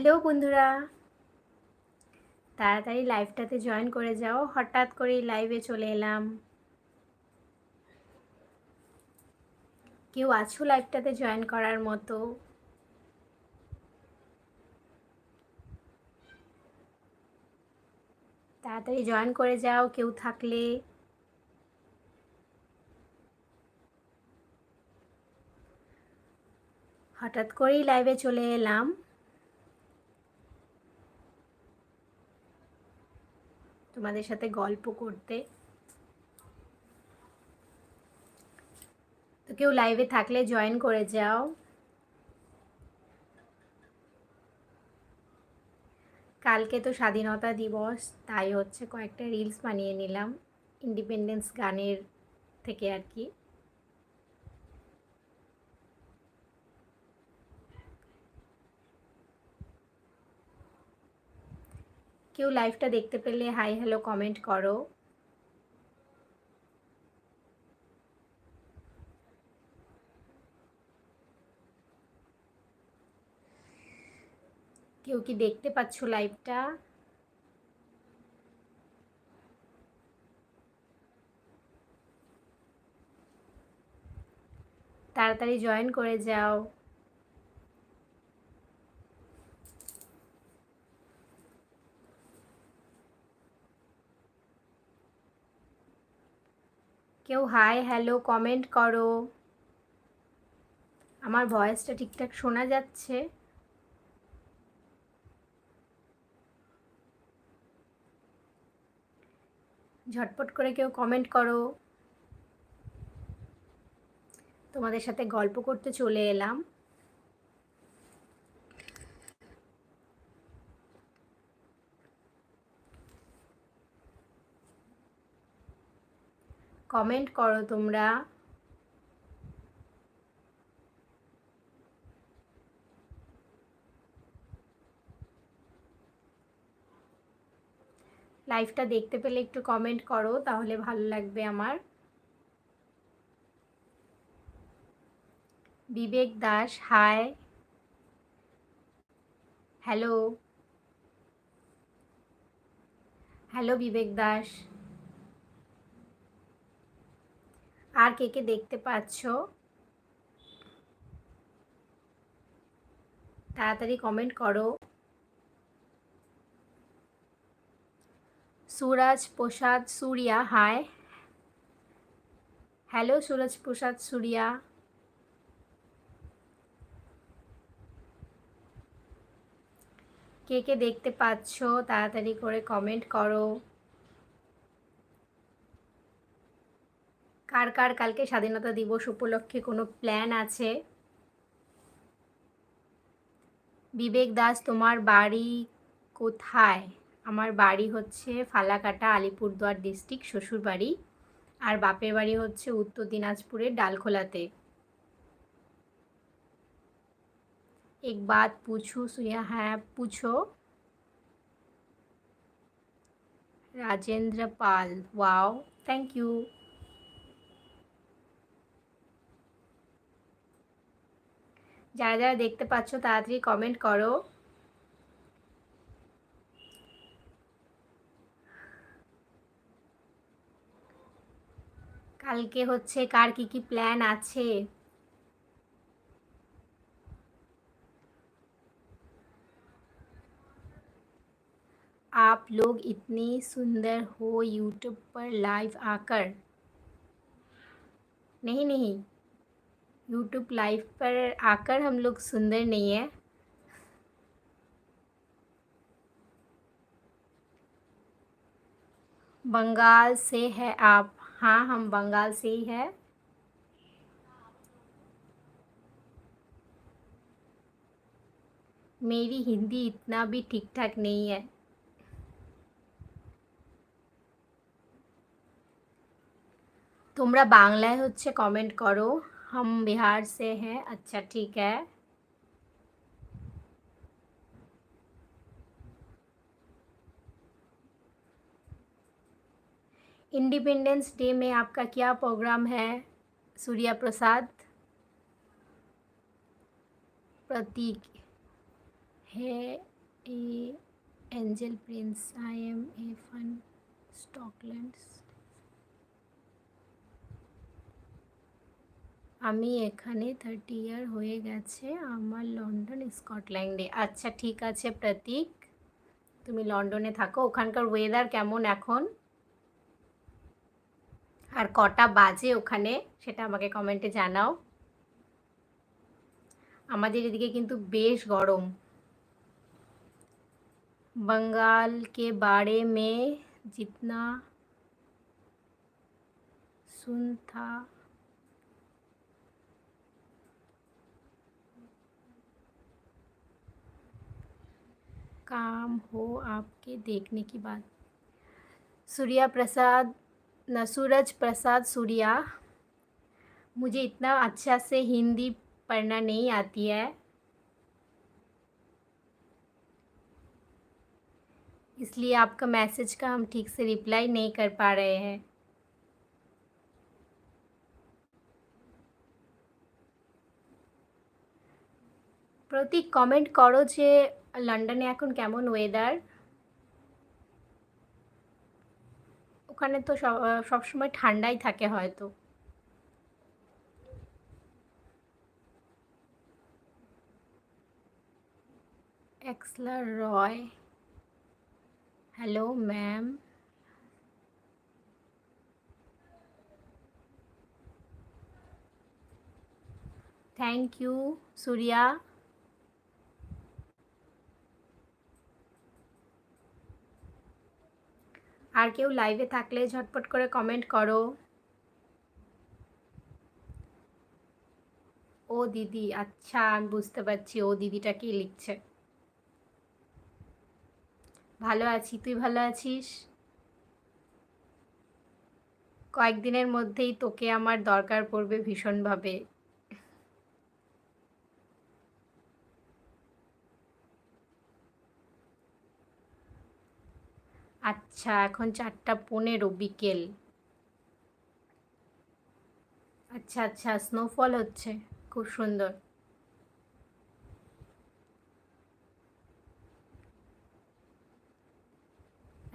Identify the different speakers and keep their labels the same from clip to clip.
Speaker 1: Hello বন্ধুরা। তাড়াতাড়ি লাইভটাতে join করে যাও, হঠাৎ করেই লাইভে চলে এলাম। কেউ আছো লাইভটাতে জয়েন করার মতো? তাড়াতাড়ি জয়েন করে যাও কেউ থাকলে। হঠাৎ করেই লাইভে চলে এলাম। তোমাদের সাথে গল্প করতে। তো কেউ লাইভে থাকলে জয়েন করে যাও। কালকে তো স্বাধীনতা দিবস, তাই হচ্ছে কয়েকটা রিলস বানিয়ে নিলাম ইন্ডিপেন্ডেন্স গানের থেকে আর কি। কেউ লাইভটা দেখতে পেলে হাই হ্যালো কমেন্ট করো। কেউ কি দেখতে পাচ্ছ লাইভটা তাড়াতাড়ি জয়েন করে যাও। কেউ হাই হ্যালো কমেন্ট করো। আমার ভয়েসটা ঠিকঠাক শোনা যাচ্ছে। ঝটপট করে কেউ কমেন্ট করো। তোমাদের সাথে গল্প করতে চলে এলাম। কমেন্ট করো তোমরা। লাইভটা দেখতে পেলে একটু কমেন্ট করো, তাহলে ভালো লাগবে আমার। Bibek Das hi hello hello Bibek Das. আর কে কে দেখতে পাচ্ছ? তাড়াতাড়ি কমেন্ট করো। Suraj Prasad Suriya hi hello Suraj Prasad Suriya. কে কে দেখতে পাচ্ছ? তাড়াতাড়ি করে কমেন্ট করো। কার কার কালকে স্বাধীনতা দিবস উপলক্ষে কোনো প্ল্যান আছে? বিবেক দাস, তোমার বাড়ি কোথায়? আমার বাড়ি হচ্ছে ফালাকাটা আলিপুরদুয়ার ডিস্ট্রিক্ট শ্বশুর বাড়ি আর বাপের বাড়ি হচ্ছে উত্তর দিনাজপুরের ডালখোলাতে। এক বাত পুছু, সুয়া হ্যাঁ পুছো। Rajendra Pal wow thank you যারা যারা দেখতে পাচ্ছ তাড়াতাড়ি কমেন্ট করো কালকে হচ্ছে কার কি কি প্ল্যান আছে आप लोग इतनी सुंदर हो यूट्यूब पर लाइव आकर नहीं नहीं यूट्यूब लाइव पर आकर हम लोग सुंदर नहीं है बंगाल से है आप हाँ हम बंगाल से ही है मेरी हिंदी इतना भी ठीक ठाक नहीं है তোমরা বাংলায় হচ্ছে কমেন্ট করো हम बिहार से हैं। अच्छा ठीक है। इंडिपेंडेंस डे में आपका क्या प्रोग्राम है, सूर्या प्रसाद? प्रतीक है a, angel prince. I am a fun Stocklands আমি এখানে থার্টি ইয়ার হয়ে গেছে আমার লন্ডন স্কটল্যান্ডে আচ্ছা ঠিক আছে প্রতীক তুমি লন্ডনে থাকো ওখানকার ওয়েদার কেমন এখন আর কটা বাজে ওখানে সেটা আমাকে কমেন্টে জানাও আমাদের এদিকে কিন্তু বেশ গরম बंगाल के बारे में जितना सुन था काम हो आपके देखने की बात। सूर्या प्रसाद, न सूरज प्रसाद सूर्या। मुझे इतना अच्छा से हिंदी पढ़ना नहीं आती है। इसलिए आपका मैसेज का हम ठीक से रिप्लाई नहीं कर पा रहे हैं। प्रतीक, कमेंट करो जे লন্ডনে এখন কেমন ওয়েদার ওখানে তো সব সবসময় ঠান্ডাই থাকে হয়তো। এক্সলার রয়। Hello, ma'am. Thank you, Surya. আর কেউ লাইভে থাকলে ঝটপট করে কমেন্ট করো। ও দিদি আচ্ছা আমি বুঝতে পারছি ও দিদিটা কি লিখছে। ভালো আছি, তুই ভালো আছিস? কয়েকদিনের মধ্যেই তোকে আমার দরকার পড়বে ভীষণভাবে। আচ্ছা এখন চারটা পনেরো বিকেল। আচ্ছা আচ্ছা স্নোফল হচ্ছে, খুব সুন্দর।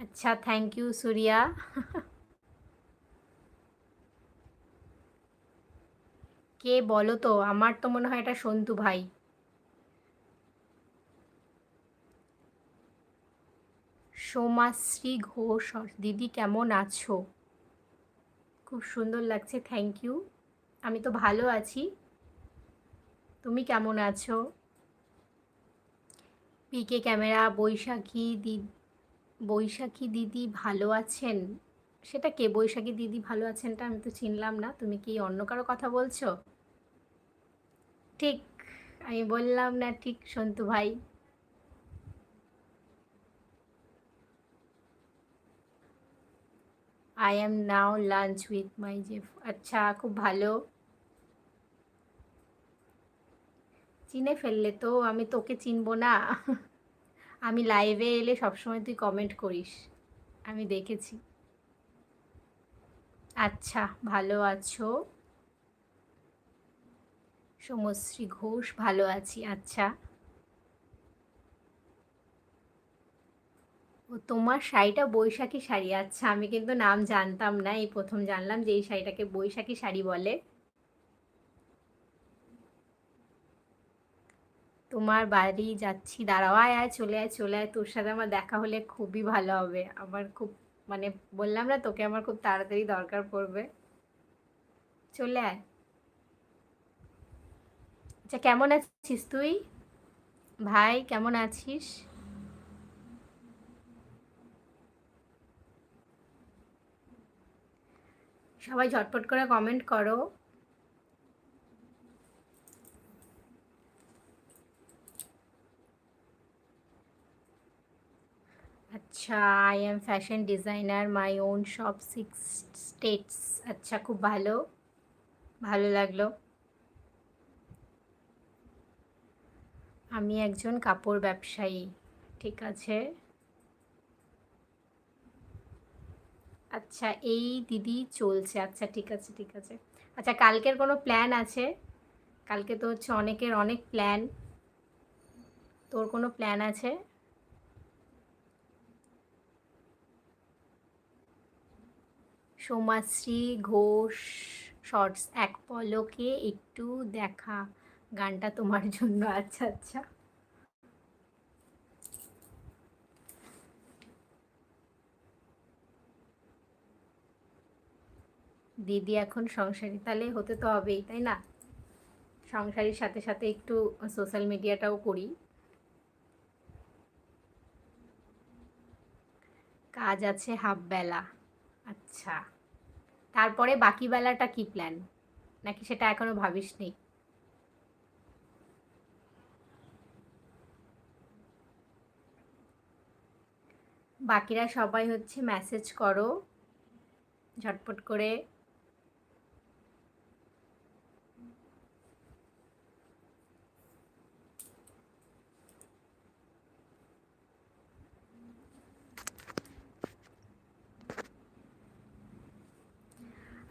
Speaker 1: আচ্ছা থ্যাংক ইউ সুরিয়া। কে বলো তো? আমার তো মনে হয় এটা সন্তু ভাই। সোমাশ্রী ঘোষ দিদি কেমন আছো? খুব সুন্দর লাগছে থ্যাংক ইউ আমি তো ভালো আছি। তুমি কেমন আছো? পিকে ক্যামেরা, বৈশাখী দিদি বৈশাখী দিদি ভালো আছেন? সেটা কে? বৈশাখী দিদি ভালো আছেনটা আমি তো চিনলাম না। তুমি কি অন্য কারও কথা বলছো? ঠিক, আমি বললাম না, ঠিক, সন্তু ভাই। I am now lunch with my Jeff আচ্ছা খুব ভালো চিনে ফেললে তো আমি তোকে চিনবো না আমি লাইভে এলে সবসময় তুই কমেন্ট করিস আমি দেখেছি আচ্ছা ভালো আছো সমশ্রী ঘোষ ভালো আছি আচ্ছা ও তোমার শাড়িটা বৈশাখী শাড়ি। আচ্ছা আমি কিন্তু নাম জানতাম না, এই প্রথম জানলাম যে এই শাড়িটাকে বৈশাখী শাড়ি বলে। তোমার বাড়ি যাচ্ছি, দাঁড়াও, আয় আয়, চলে আয় চলে আয়, তোর সাথে আমার দেখা হলে খুবই ভালো হবে। আমার খুব মানে বললাম না তোকে, আমার খুব তাড়াতাড়ি দরকার পড়বে। চলে আয়। আচ্ছা কেমন আছিস তুই? ভাই, কেমন আছিস? সবাই ঝটপট করে কমেন্ট করো। আচ্ছা I am fashion designer my own shop six states আচ্ছা খুব ভালো। ভালো লাগল। আমি একজন কাপড় ব্যবসায়ী, ঠিক আছে? আচ্ছা এই দিদি চলছে। আচ্ছা ঠিক আছে ঠিক আছে। আচ্ছা কালকের কোনো প্ল্যান আছে? কালকে তো হচ্ছে অনেকের অনেক প্ল্যান তোর কোনো প্ল্যান আছে? সোমাশ্রী, ঘোষ শর্টস এক পলকে একটু দেখা। গানটা তোমার জন্য। আচ্ছা আচ্ছা। দিদি এখন সংসারী, তাহলে হতে তো হবেই, তাই না? সংসারের সাথে সাথে একটু সোশ্যাল মিডিয়াটাও করি। কাজ আছে হাফ বেলা। আচ্ছা। তারপরে বাকি বেলাটা কি প্ল্যান নাকি সেটা এখনও ভাবিস নি? বাকিরা সবাই হচ্ছে মেসেজ করো, ঝটপট করে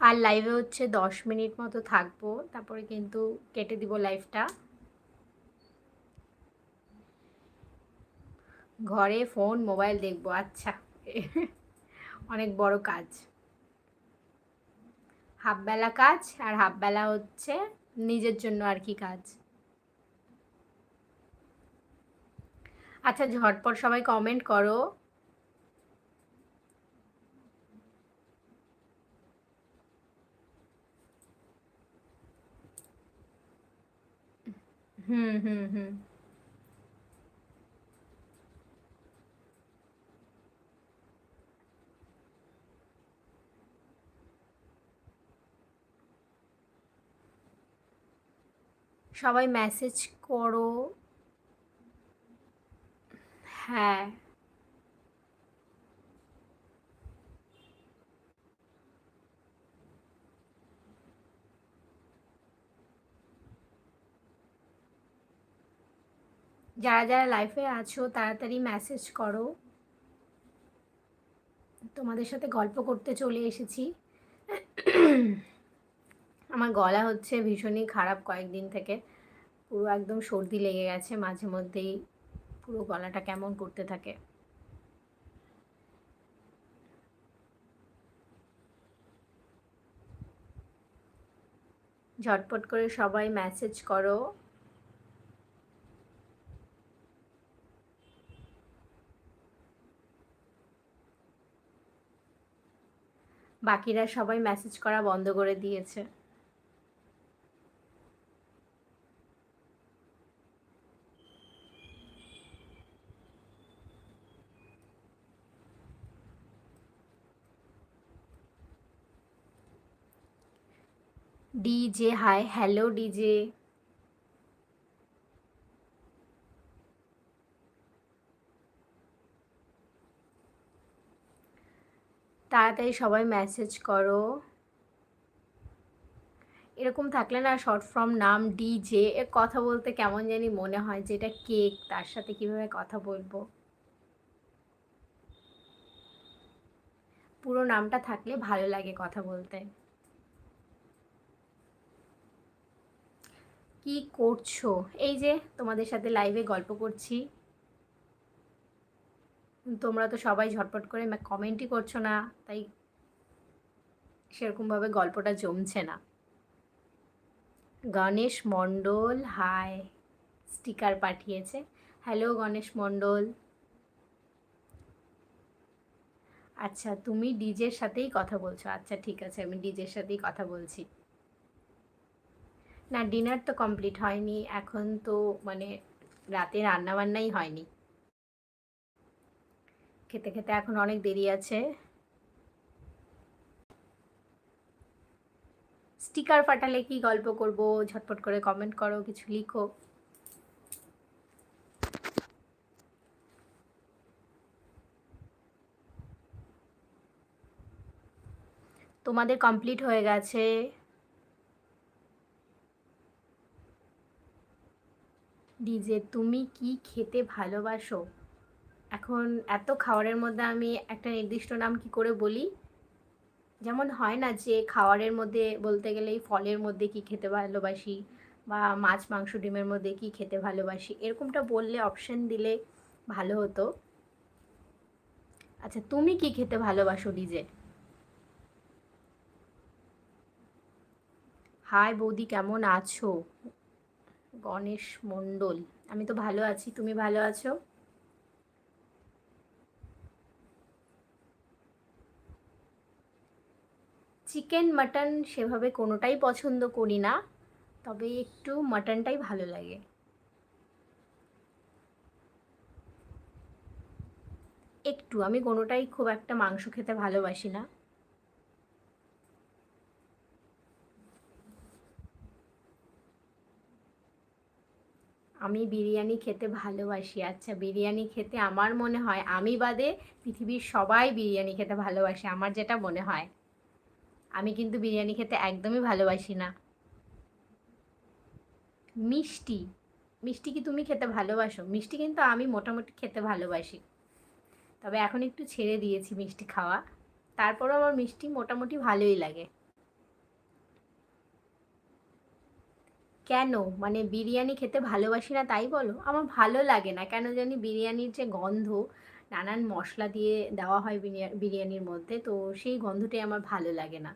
Speaker 1: আর লাইভে হচ্ছে দশ মিনিট মতো থাকব, তারপরে কিন্তু কেটে দিব লাইভটা ঘরে ফোন মোবাইল দেখব আচ্ছা। অনেক বড় কাজ। হাফবেলা কাজ, আর হাফবেলা হচ্ছে নিজের জন্য আর কি কাজ। আচ্ছা ঝটপট সবাই কমেন্ট করো। হুম হুম হুম। সবাই মেসেজ করো। হ্যাঁ। যারা যারা লাইফে আছো, তাড়াতাড়ি মেসেজ করো। তোমাদের সাথে গল্প করতে চলে এসেছি। আমার গলা হচ্ছে ভীষণই খারাপ কয়েকদিন থেকে। পুরো একদম সর্দি লেগে গেছে, মাঝে মধ্যেই পুরো গলাটা কেমন করতে থাকে। ঝটপট করে সবাই মেসেজ করো। বাকিরা সবাই মেসেজ করা বন্ধ করে দিয়েছে। ডিজে হাই হ্যালো ডিজে তাড়াতাড়ি সবাই মেসেজ করো। এরকম থাকলে না শর্ট ফর্ম নাম ডিজে এ কথা বলতে কেমন জানি মনে হয় যে এটা কেক তার সাথে কীভাবে কথা বলব। পুরো নামটা থাকলে ভালো লাগে কথা বলতে। কি করছ? এই যে তোমাদের সাথে লাইভে গল্প করছি। তোমরা তো সবাই ঝটপট করে কমেন্টই করছ না, তাই সেরকমভাবে গল্পটা জমছে না। গণেশ মণ্ডল হাই স্টিকার পাঠিয়েছে। হ্যালো গণেশ মণ্ডল। আচ্ছা তুমি ডিজের সাথেই কথা বলছো। আচ্ছা ঠিক আছে, আমি ডিজের সাথেই কথা বলছি। না ডিনার তো কমপ্লিট হয়নি, এখন তো মানে রাতে রান্নাবান্নাই হয়নি। খেতে খেতে এখন অনেক দেরি আছে। স্টিকার ফাটালে কি গল্প করব, ঝটপট করে কমেন্ট করো, কিছু লিখো। তোমাদের কমপ্লিট হয়ে গেছে। ডিজে, তুমি কি খেতে ভালোবাসো? এখন এত খাওয়ারের মধ্যে আমি একটা নির্দিষ্ট নাম কি করে বলি? যেমন হয় না যে খাওয়ারের মধ্যে বলতে গেলেই ফলের মধ্যে কি খেতে ভালোবাসি বা মাছ, মাংস, ডিমের মধ্যে কি খেতে ভালোবাসি? এরকমটা বললে অপশন দিলে ভালো হতো। আচ্ছা তুমি কি খেতে ভালোবাসো ডিজে হাই বৌদি, কেমন আছো? গণেশ মণ্ডল। আমি তো ভালো আছি, তুমি ভালো আছো? চিকেন, মাটন সেভাবে কোনোটাই পছন্দ করি না, তবে একটু মাটনটাই ভালো লাগে। একটু, আমি কোনোটাই খুব একটা মাংস খেতে ভালোবাসি না। আমি বিরিয়ানি খেতে ভালোবাসি আচ্ছা বিরিয়ানি খেতে আমার মনে হয় আমি বাদে পৃথিবীর সবাই বিরিয়ানি খেতে ভালোবাসে, আমার যেটা মনে হয়। আমি কিন্তু বিরিয়ানি খেতে একদমই ভালোবাসি না। মিষ্টি মিষ্টি কি তুমি খেতে ভালোবাসো? মিষ্টি কিন্তু আমি মোটামুটি খেতে ভালোবাসি। তবে এখন একটু ছেড়ে দিয়েছি মিষ্টি খাওয়া। তারপরও আমার মিষ্টি মোটামুটি ভালোই লাগে। কেন? মানে বিরিয়ানি খেতে ভালোবাসি না, তাই বলো? আমার ভালো লাগে না। কেন জানি বিরিয়ানির যে গন্ধ, নানান মশলা দিয়ে দেওয়া হয় বিরিয়ানির মধ্যে, তো সেই গন্ধটাই আমার ভালো লাগে না।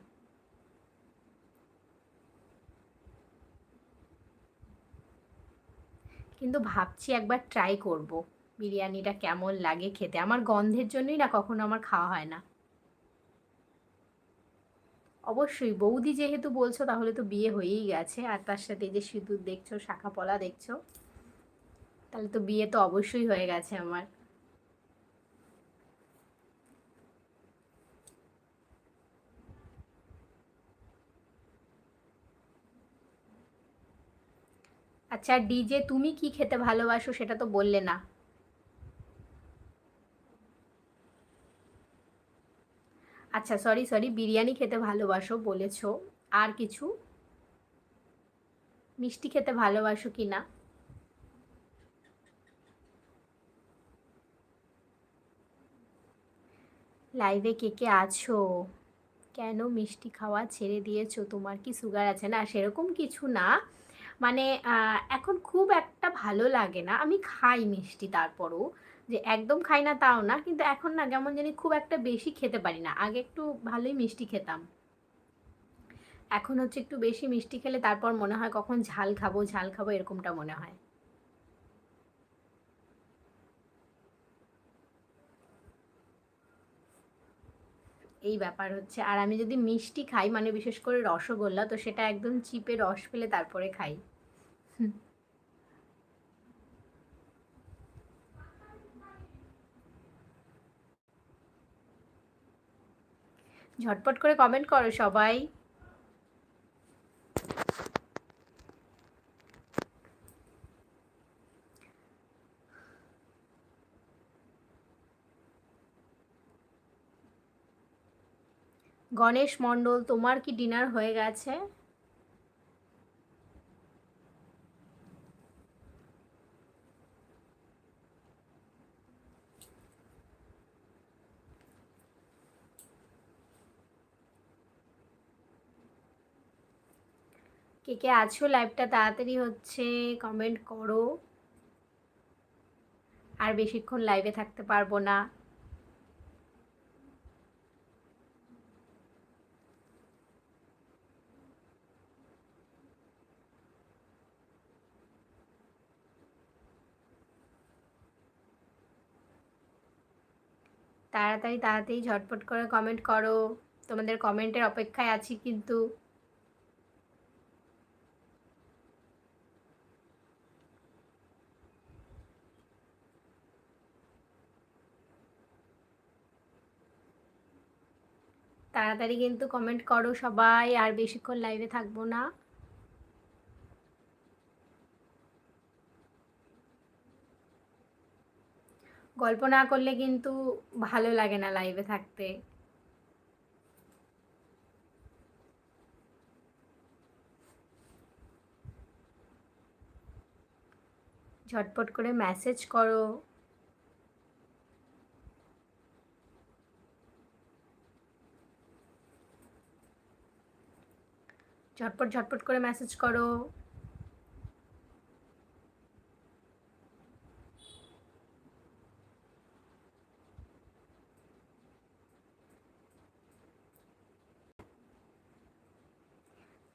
Speaker 1: কিন্তু ভাবছি একবার ট্রাই করব। বিরিয়ানিটা কেমন লাগে খেতে? আমার গন্ধের জন্যই না কখনো আমার খাওয়া হয় না। অবশ্যই, বৌদি যেহেতু বলছো, তাহলে তো বিয়ে হয়েই গেছে। আর তার সাথে যে সিঁদুর দেখছ শাখা পলা দেখছ, তাহলে তো বিয়ে তো অবশ্যই হয়ে গেছে আমার। আচ্ছা ডিজে তুমি কি খেতে ভালোবাসো সেটা তো বললে না। আচ্ছা সরি সরি বিরিয়ানি খেতে ভালোবাসো বলেছ। আর কিছু? মিষ্টি খেতে ভালোবাসো কি না? লাইভে কে কে আছো? কেন মিষ্টি খাওয়া ছেড়ে দিয়েছ? তোমার কি সুগার আছে? না, সেরকম কিছু না। মানে এখন খুব একটা ভালো লাগে না। আমি খাই মিষ্টি তারপরও। যে একদম খাই না তাও না, কিন্তু এখন না কেমন জানি খুব একটা বেশি খেতে পারি না। আগে একটু ভালোই মিষ্টি খেতাম। এখন হচ্ছে একটু বেশি মিষ্টি খেলে তারপর মনে হয় কখন ঝাল খাব ঝাল খাব এরকমটা মনে হয়। এই ব্যাপার হচ্ছে। আর আমি যদি মিষ্টি খাই মানে বিশেষ করে রসগোল্লা, তো সেটা একদম চিপে রস ফেলে তারপরে খাই। ঝটপট করে কমেন্ট করো সবাই। গণেশ মণ্ডল তোমার কি ডিনার হয়ে গেছে? কে কে আছো? লাইভটা তাড়াতাড়ি হচ্ছে কমেন্ট করো। আর বেশিক্ষণ লাইভে থাকতে পারব না। তাড়াতাড়ি তাড়াতাড়ি ঝটপট করে কমেন্ট করো। তোমাদের কমেন্টের অপেক্ষায় আছি কিন্তু। তাড়াতাড়ি কিন্তু কমেন্ট করো সবাই, আর বেশিক্ষণ লাইভে থাকব না। গল্প না করলে কিন্তু ভালো লাগে না লাইভে থাকতে। ঝটপট করে মেসেজ করো। ঝটপট ঝটপট করে মেসেজ করো।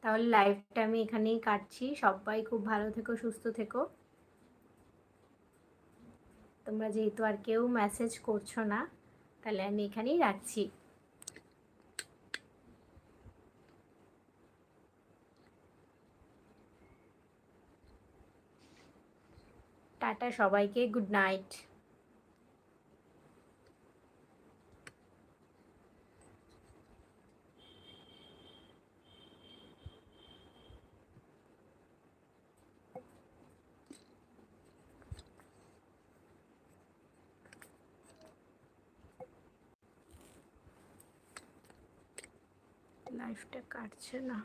Speaker 1: তাহলে লাইফটা আমি এখানেই কাটছি। সবাই খুব ভালো থেকো, সুস্থ থেকো। তোমরা যেহেতু আর কেউ মেসেজ করছ না, তাহলে আমি এখানেই রাখছি। টাটা সবাইকে গুড নাইট লাইফটা কাটছে না।